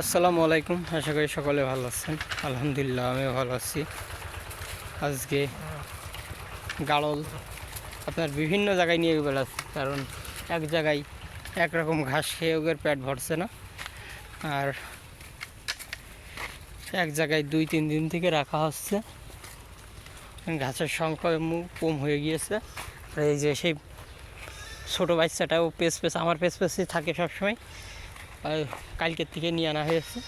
আসসালামু আলাইকুম। আশা করি সকলে ভালো আছেন। আলহামদুলিল্লাহ, আমিও ভালো আছি। আজকে গাড়ল আপনার বিভিন্ন জায়গায় নিয়ে বেড়াচ্ছি কারণ এক জায়গায় একরকম ঘাস খেয়ে ওদের পেট ভরছে না। আর এক জায়গায় দুই, তিন দিন থেকে রাখা হচ্ছে। ঘাসের সংখ্যা কম হয়ে গিয়েছে। আর এই যে সেই ছোটো বাচ্চাটাও পেস পেস আমার পেস পেসই থাকে সবসময়। কালকের থেকে নিয়ে আনা হয়েছে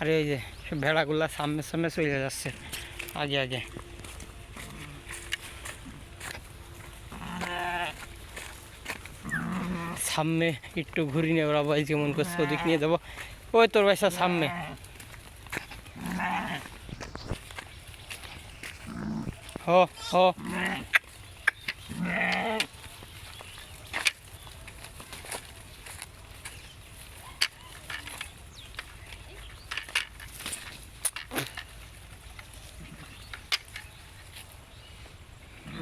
আর এই যে ভেড়াগুলা সামনে সামনে চলে যাচ্ছে, আগে আগে। সামনে একটু ঘুরি নিয়ে ওরা ভাই যেমন করছে ওদিক নিয়ে যাব। ওই তোর বাসা সামনে। হ হ।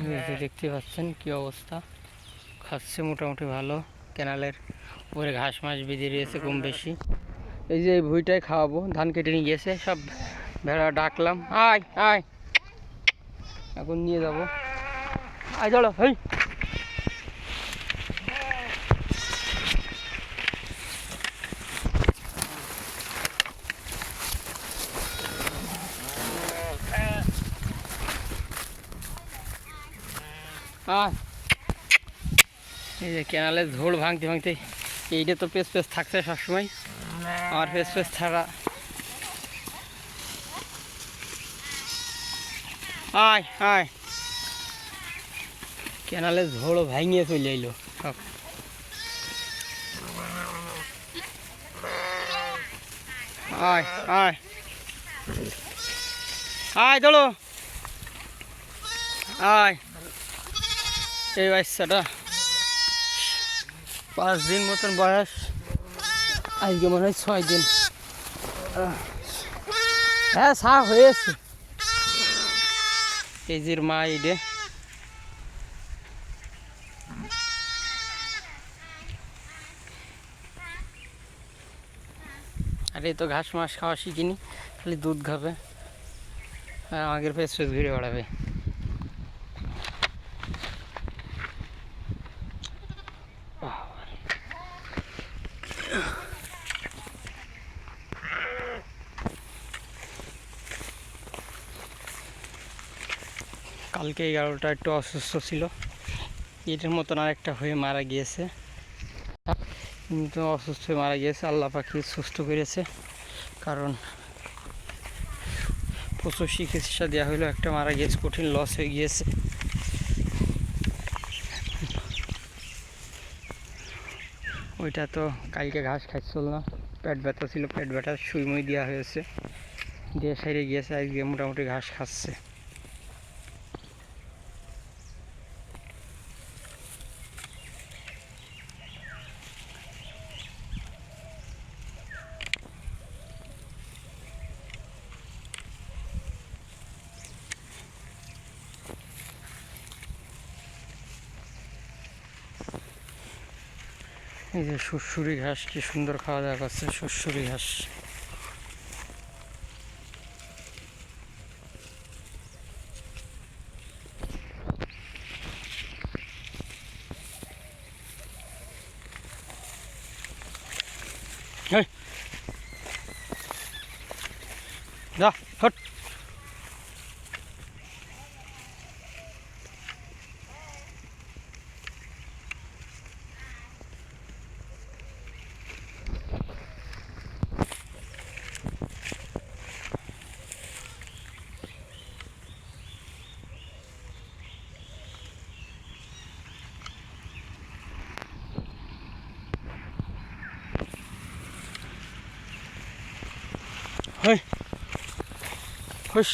যে দেখতে পাচ্ছেন কি অবস্থা? খাচ্ছে মোটামুটি ভালো। ক্যানালের উপরে ঘাস মাস বেঁধে রয়েছে কম বেশি। এই যে এই ভুঁইটাই খাওয়াবো। ধান কেটে নিয়ে গেছে, সব ভেড়া ডাকলাম। আয় আয়। এখন নিয়ে যাব। আয় চলো হেই। আয় এই যে ক্যানালের ঝোল ভাঙতে ভাঙতে, এইটা তো পেস পেস থাকছে সবসময়। আমার পেস পেস থাকা। আয় আয়। ক্যানালের ঝোড়ও ভাঙিয়ে চলে এলো সব। আয় আয়। আয় চলো আয়। এই বাচ্চাটা। পাঁচ দিন মতন বয়স। আজকে মনে হয় ছয় দিন। হ্যাঁ সা হয়েছে। এই যে মা ইডে আর তো ঘাস মাস খাওয়া শিখিনি। খালি দুধ খাবে। আর আমাদের ফেস ফেস ঘুরে বেড়াবে। কালকে এগারোটা একটু অসুস্থ ছিল। এটার মতন আরেকটা হয়ে মারা গিয়েছে। কিন্তু অসুস্থ হয়ে মারা গিয়েছে, আল্লাহ পাখি সুস্থ করেছে। কারণ প্রচুর চিকিৎসা দেওয়া হলো একটা মারা গিয়েছে, কঠিন লস হয়ে গিয়েছে। ওইটা তো কালকে ঘাস খাচ্ছিল না, পেট ব্যথা ছিল, পেট ব্যথা সুইমুই দেওয়া হয়েছে। দিয়ে সাইডে গিয়েছে, আজকে মোটামুটি ঘাস খাচ্ছে। এই যে সুরসুরি ঘাস কি সুন্দর খাওয়া দাওয়া করছে সুরসুরি ঘাস। যা হট হই হুস